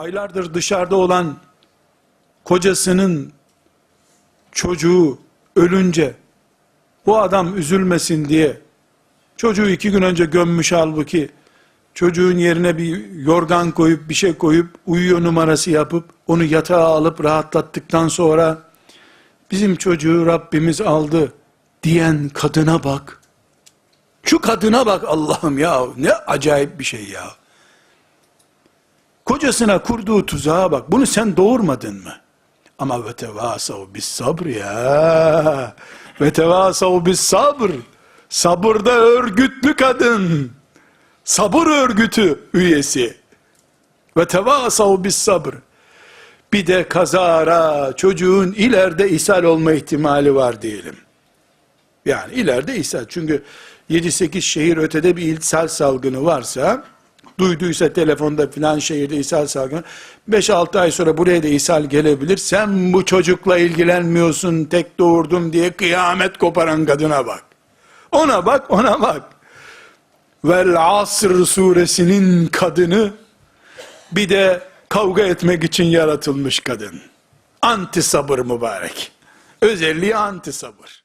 aylardır dışarıda olan kocasının çocuğu ölünce bu adam üzülmesin diye çocuğu iki gün önce gömmüş halbuki çocuğun yerine bir yorgan koyup bir şey koyup uyuyor numarası yapıp onu yatağa alıp rahatlattıktan sonra bizim çocuğu Rabbimiz aldı diyen kadına bak. Şu kadına bak Allah'ım ya ne acayip bir şey ya. Kocasına kurduğu tuzağa bak. Bunu sen doğurmadın mı? Ama ve tevasav bis sabr ya. Ve tevasav bis sabr. Sabırda örgütlü kadın. Sabır örgütü üyesi. Ve tevasav bis sabr. Bir de kazara çocuğun ileride ishal olma ihtimali var diyelim. Yani ileride ishal. Çünkü 7-8 şehir ötede bir iltisal salgını varsa, duyduysa telefonda filan şehirde ishal salgını, 5-6 ay sonra buraya da ishal gelebilir. Sen bu çocukla ilgilenmiyorsun, tek doğurdum diye kıyamet koparan kadına bak. Ona bak, ona bak. Vel Asr suresinin kadını, bir de kavga etmek için yaratılmış kadın. Anti sabır mübarek. Özelliği anti sabır.